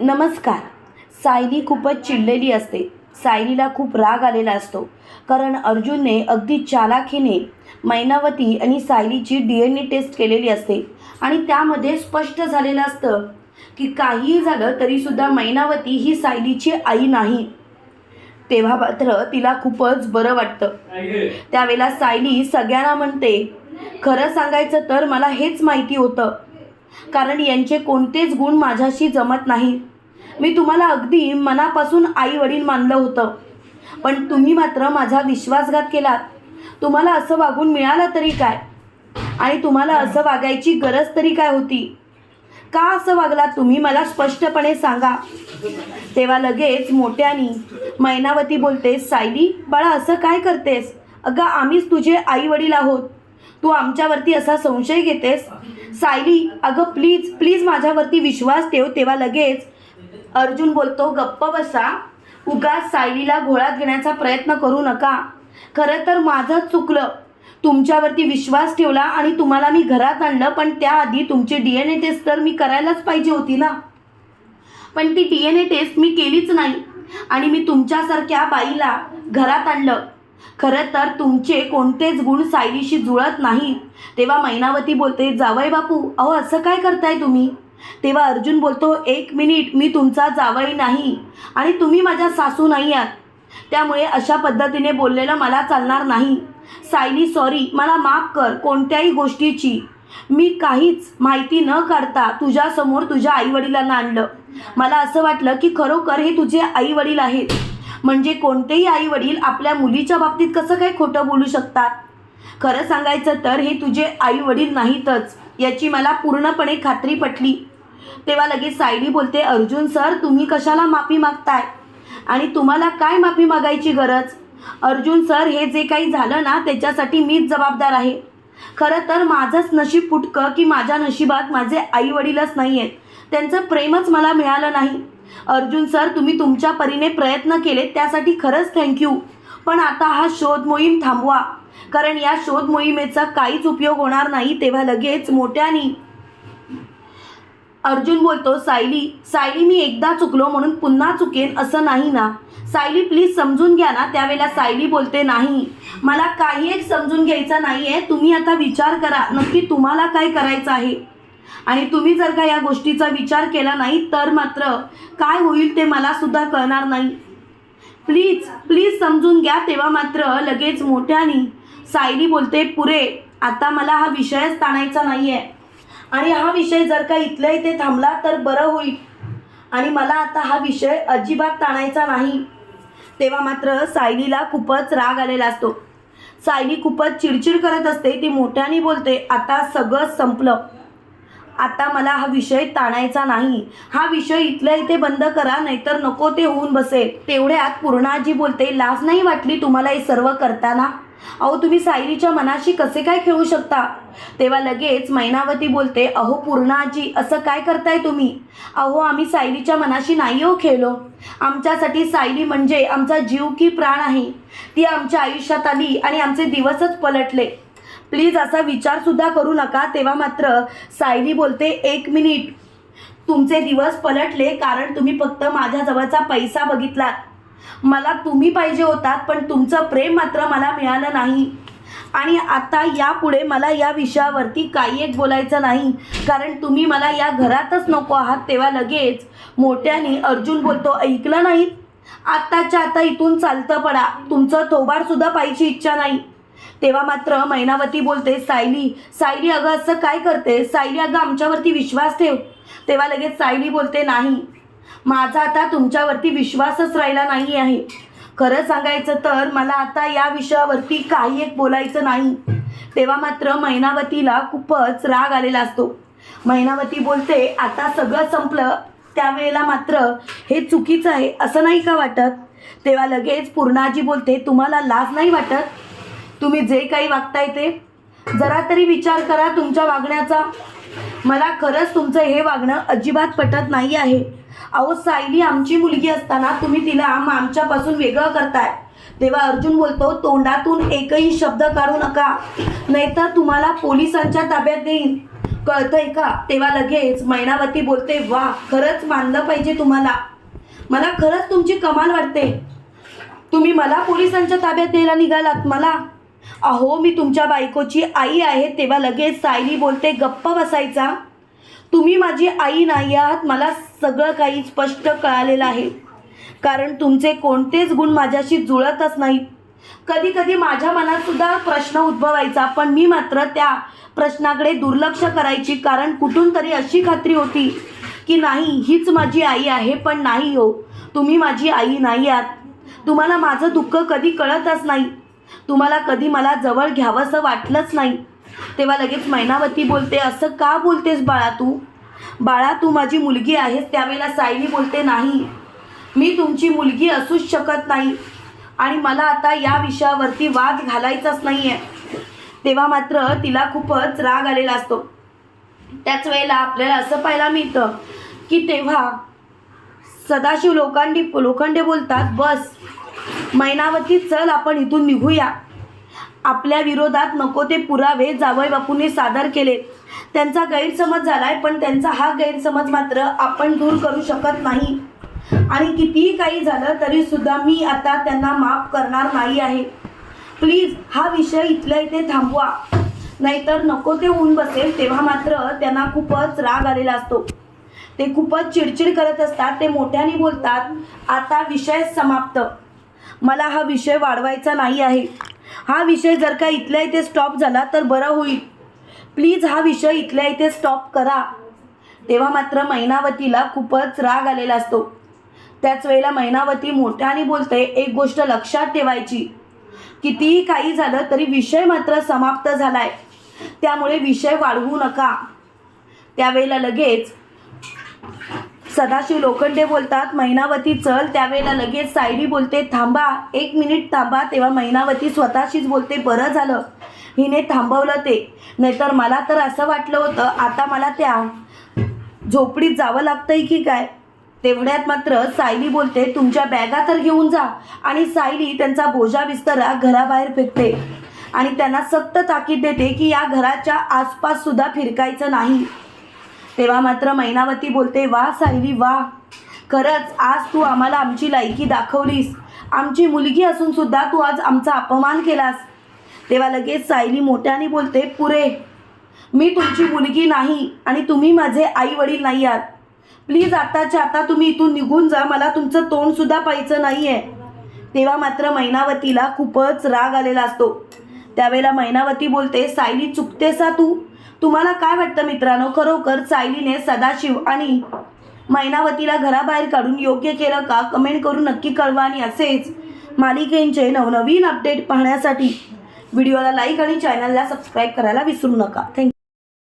नमस्कार. सायली खूपच चिडलेली असते. सायलीला खूप राग आलेला असतो. कारण अर्जुनने अगदी चालाखीने मैनावती आणि सायलीची डी एन ए टेस्ट केलेली असते. आणि त्यामध्ये स्पष्ट झालेलं असतं की काहीही झालं तरीसुद्धा मैनावती ही सायलीची आई नाही. तेव्हा मात्र तिला खूपच बरं वाटतं. त्यावेळेला सायली सगळ्यांना म्हणते खरं सांगायचं तर मला हेच माहिती होतं. कारण यांचे कोणतेच गुण माझ्याशी जमत नाही. मी तुम्हाला अगदी मनापासून आई वडील मानलं होतं. पण तुम्ही मात्र माझा विश्वासघात केलात. तुम्हाला असं वागून मिळालं तरी काय? आणि तुम्हाला असं वागायची गरज तरी काय होती? का असं वागला तुम्ही? मला स्पष्टपणे सांगा. तेव्हा लगेच मोठ्यानी मैनावती बोलते सायली बाळा असं काय करतेस? अगं आम्हीच तुझे आई वडील आहोत. तू आमच्यावरती असा संशय घेतेस? सायली अगं प्लीज प्लीज माझ्यावरती विश्वास ठेव. तेव्हा लगेच अर्जुन बोलतो गप्प बसा. उगाच सायलीला घोळात घेण्याचा प्रयत्न करू नका. खरं तर माझंच चुकलं. तुमच्यावरती विश्वास ठेवला आणि तुम्हाला मी घरात आणलं पण त्याआधी तुमची डी एन ए टेस्ट तर मी करायलाच पाहिजे होती ना. पण ती डी एन ए टेस्ट मी केलीच नाही आणि मी तुमच्यासारख्या बाईला घरात आणलं. खरं तर तुमचे कोणतेच गुण सायलीशी जुळत नाहीत तेव्हा मैनावती बोलते जावय बापू अहो असं काय करताय तुम्ही? तेव्हा अर्जुन बोलतो एक मिनिट मी तुमचा जावई नाही आणि तुम्ही माझ्या सासू नाही आहात. त्यामुळे अशा पद्धतीने बोललेलं मला चालणार नाही. सायली सॉरी मला माफ कर कोणत्याही गोष्टीची. मी काहीच माहिती न काढता तुझ्यासमोर तुझ्या आईवडिलांना आणलं. मला असं वाटलं की खरोखर हे तुझे आईवडील आहेत. म्हणजे कोणतेही आईवडील आपल्या मुलीच्या बाबतीत कसं काय खोटं बोलू शकतात? खरं सांगायचं तर हे तुझे आईवडील नाहीतच याची मला पूर्णपणे खात्री पटली. तेव्हा लगेच सायली बोलते अर्जुन सर तुम्ही कशाला माफी मागताय? आणि तुम्हाला काय माफी मागायची गरज? अर्जुन सर हे जे काही झालं ना त्याच्यासाठी मीच जबाबदार आहे. खरं तर माझंच नशीब फुटकं की माझ्या नशिबात माझे आई वडीलच नाही आहेत त्यांचं प्रेमच मला मिळालं नाही. अर्जुन सर तुम्ही तुमच्या परीने प्रयत्न केले त्यासाठी खरंच थँक्यू पण आता हा शोध मोहीम थांबवा. कारण या शोध मोहिमेचा काहीच उपयोग होणार नाही तेव्हा लगेच मोठ्यानी अर्जुन बोलतो सायली सायली मी एकदा चुकलो म्हणून पुन्हा चुकेन असं नाही ना? सायली प्लीज समजून घ्या ना त्यावेळेला सायली बोलते नाही मला काही एक समजून घ्यायचं नाही आहे तुम्ही आता विचार करा नक्की तुम्हाला काय करायचं आहे? आणि तुम्ही जर का या गोष्टीचा विचार केला नाही तर मात्र काय होईल ते मला सुद्धा कळणार नाही. प्लीज प्लीज समजून घ्या तेव्हा मात्र लगेच मोठ्याने सायली बोलते पुरे आता मला हा विषयच ताणायचा नाही आहे आणि हा विषय जर का इथल्या इथे थांबला तर बरं होईल. आणि मला आता हा विषय अजिबात ताणायचा नाही. तेव्हा मात्र सायलीला खूपच राग आलेला असतो. सायली खूपच चिडचिड करत असते ती मोठ्याने बोलते आता सगळं संपलं. आता मला हा विषय ताणायचा नाही. हा विषय इथल्या इथे बंद करा नाहीतर नको ते होऊन बसेल. तेवढ्यात पूर्णाजी बोलते लाज नाही वाटली तुम्हाला हे सर्व करताना? अहो तुम्ही सायलीच्या मनाशी कसे काय खेळू शकता? तेव्हा लगेच मैनावती बोलते अहो पूर्णाजी असं काय करताय तुम्ही? अहो आम्ही सायलीच्या मनाशी नाही हो खेळलो. आमच्यासाठी सायली म्हणजे आमचा जीव की प्राण आहे. ती आमच्या आयुष्यात आली आणि आमचे दिवसच पलटले. प्लीज असा विचारसुद्धा करू नका. तेव्हा मात्र सायली बोलते एक मिनिट. तुमचे दिवस पलटले कारण तुम्ही फक्त माझ्या जवळचा पैसा बघितलात. मला तुम्ही पाहिजे होतात पण तुमचं प्रेम मात्र मला मिळालं नाही. आणि आता यापुढे मला या विषयावरती काही एक बोलायचं नाही कारण तुम्ही मला या घरातच नको आहात तेव्हा लगेच मोठ्याने अर्जुन बोलतो ऐकलं नाही? आत्ताच्या आता इथून चालतं पडा. तुमचं थोबाडसुद्धा पाहिजे इच्छा नाही. तेव्हा मात्र मैनावती बोलते सायली सायली अगं असं काय करते सायली अगं आमच्यावरती विश्वास ठेव. तेव्हा लगेच सायली बोलते नाही. माझा आता तुमच्यावरती विश्वासच राहिला नाही आहे. खरं सांगायचं तर मला आता या विषयावरती काही एक बोलायचं नाही. तेव्हा मात्र मैनावतीला खूपच राग आलेला असतो. मैनावती बोलते आता सगळं संपलं त्यावेळेला मात्र हे चुकीचं आहे असं नाही का वाटत? तेव्हा लगेच पूर्णाजी बोलते तुम्हाला लाज नाही वाटत? तुम्ही जे काही वागताय ते? जरा तरी विचार करा तुमच्या वागण्याचा. मला खरंच तुमचं हे वागणं अजिबात पटत नाही आहे. अहो सायली आमची मुलगी असताना तुम्ही तिला आमच्यापासून वेगळं करताय. तेव्हा अर्जुन बोलतो तोंडातून एकही शब्द काढू नका. नाहीतर तुम्हाला पोलिसांच्या ताब्यात देईन. कळतंय का? तेव्हा लगेच मैनावती बोलते वा खरंच मानलं पाहिजे तुम्हाला. मला खरंच तुमची कमाल वाटते. तुम्ही मला पोलिसांच्या ताब्यात द्यायला निघालात मला. अहो मी तुमच्या बायकोची आई आहे. तेव्हा लगेच सायली बोलते गप्प बसायचा. तुम्ही माझी आई नाही आहात मला सगळं काही स्पष्ट कळालेलं आहे. कारण तुमचे कोणतेच गुण माझ्याशी जुळतच नाहीत. कधी कधी माझ्या मनात सुद्धा प्रश्न उद्भवायचा पण मी मात्र त्या प्रश्नाकडे दुर्लक्ष करायची कारण कुठून तरी अशी खात्री होती की नाही हीच माझी आई आहे पण नाही हो तुम्ही माझी आई नाही आहात. तुम्हाला माझं दुःख कधी कळतच नाही. तुम्हाला कधी मला जवळ घ्यावंसं वाटलंच नाही. तेव्हा लगेच मैनावती बोलते असं का बोलतेस बाळा तू? बाळा तू माझी मुलगी आहेस त्यावेळेला सायली बोलते नाही मी तुमची मुलगी असूच शकत नाही आणि मला आता या विषयावरती वाद घालायचाच नाही आहे तेव्हा मात्र तिला खूपच राग आलेला असतो. त्याच वेळेला आपल्याला असं पाहायला मिळतं की तेव्हा सदाशिव लोखंडी लोखंडे बोलतात बस मैनावती चल आपण इथून निघूया. आपल्या विरोधात नको ते पुरावे जावई बापूने सादर केले. त्यांचा गैरसमज झालाय पण त्यांचा हा गैरसमज मात्र आपण दूर करू शकत नाही. आणि कितीही काही झालं तरी सुद्धा मी आता त्यांना माफ करणार नाही आहे. प्लीज हा विषय इथल्या इथे थांबवा. नाहीतर नको ते होऊन बसेल तेव्हा मात्र त्यांना खूपच राग आलेला असतो. ते खूपच चिडचिड करत असतात ते मोठ्याने बोलतात आता विषय समाप्त. मला हा विषय वाढवायचा नाही आहे. हा विषय जर का इथल्या इथे स्टॉप झाला तर बरं होईल. प्लीज हा विषय इथल्या इथे स्टॉप करा. तेव्हा मात्र मैनावतीला खूपच राग आलेला असतो. त्याच वेळेला मैनावती मोठ्याने बोलते एक गोष्ट लक्षात ठेवायची. कितीही काही झालं तरी विषय मात्र समाप्त झालाय. त्यामुळे विषय वाढवू नका. त्यावेळेला लगेच सदाशिव लोखंडे बोलतात महिनावती चल. त्यावेळेला लगेच सायली बोलते थांबा एक मिनिट थांबा. तेव्हा महिनावती स्वतःशीच बोलते बरं झालं. हिने थांबवलं ते. नाहीतर मला तर असं वाटलं होतं आता मला त्या झोपडीत जावं लागतंय की काय? तेवढ्यात मात्र सायली बोलते तुमच्या बॅगा तर घेऊन जा. आणि सायली त्यांचा बोजा बिस्तरा घराबाहेर फेकते आणि त्यांना सक्त ताकीद देते की या घराच्या आसपास सुद्धा फिरकायचं नाही. तेव्हा मात्र मैनावती बोलते वा सायली वा. खरंच आज तू आम्हाला आमची लायकी दाखवलीस. आमची मुलगी असून सुद्धा तू आज आमचा अपमान केलास. तेव्हा लगेच सायली मोठ्याने बोलते पुरे मी तुमची मुलगी नाही आणि तुम्ही माझे आई वडील नाही आहात. प्लीज आताच्या आता तुम्ही इथून निघून जा मला तुमचं तोंडसुद्धा पाहायचं नाही आहे तेव्हा मात्र मैनावतीला खूपच राग आलेला असतो. त्यावेळेला मैनावती बोलते सायली चुकतेसा तू? तुम्हाला काय वाटतं मित्रांनो? खरोखर सायलीने सदाशिव आणि मैनावतीला घराबाहेर काढून योग्य केलं का? कमेंट करून नक्की कळवा आणि असेच मालिकेंचे नवनवीन अपडेट पाहण्यासाठी व्हिडिओला लाईक आणि चॅनलला सबस्क्राईब करायला विसरू नका. थँक्यू